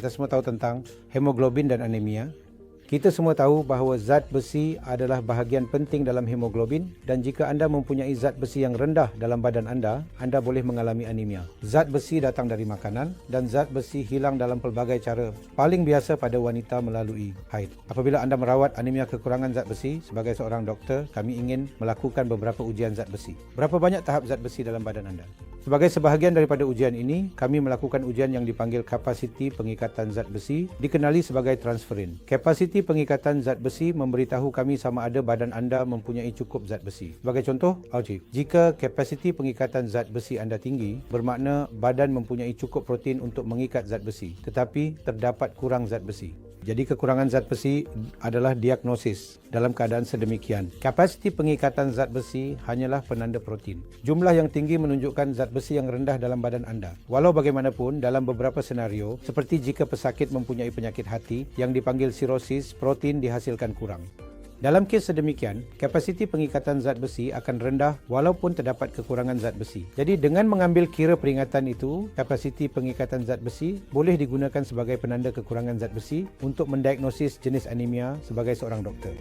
Kita semua tahu tentang hemoglobin dan anemia. Kita semua tahu bahawa zat besi adalah bahagian penting dalam hemoglobin dan jika anda mempunyai zat besi yang rendah dalam badan anda, anda boleh mengalami anemia. Zat besi datang dari makanan dan zat besi hilang dalam pelbagai cara. Paling biasa pada wanita melalui haid. Apabila anda merawat anemia kekurangan zat besi, sebagai seorang doktor, kami ingin melakukan beberapa ujian zat besi. Berapa banyak tahap zat besi dalam badan anda? Sebagai sebahagian daripada ujian ini, kami melakukan ujian yang dipanggil kapasiti pengikatan zat besi, dikenali sebagai transferin. Kapasiti pengikatan zat besi memberitahu kami sama ada badan anda mempunyai cukup zat besi. Sebagai contoh, Alci, jika kapasiti pengikatan zat besi anda tinggi, bermakna badan mempunyai cukup protein untuk mengikat zat besi, tetapi terdapat kurang zat besi. Jadi kekurangan zat besi adalah diagnosis dalam keadaan sedemikian. Kapasiti pengikatan zat besi hanyalah penanda protein. Jumlah yang tinggi menunjukkan zat besi yang rendah dalam badan anda. Walau bagaimanapun, dalam beberapa senario, seperti jika pesakit mempunyai penyakit hati yang dipanggil sirosis, protein dihasilkan kurang. Dalam kes sedemikian, kapasiti pengikatan zat besi akan rendah walaupun terdapat kekurangan zat besi. Jadi dengan mengambil kira peringatan itu, kapasiti pengikatan zat besi boleh digunakan sebagai penanda kekurangan zat besi untuk mendiagnosis jenis anemia sebagai seorang doktor.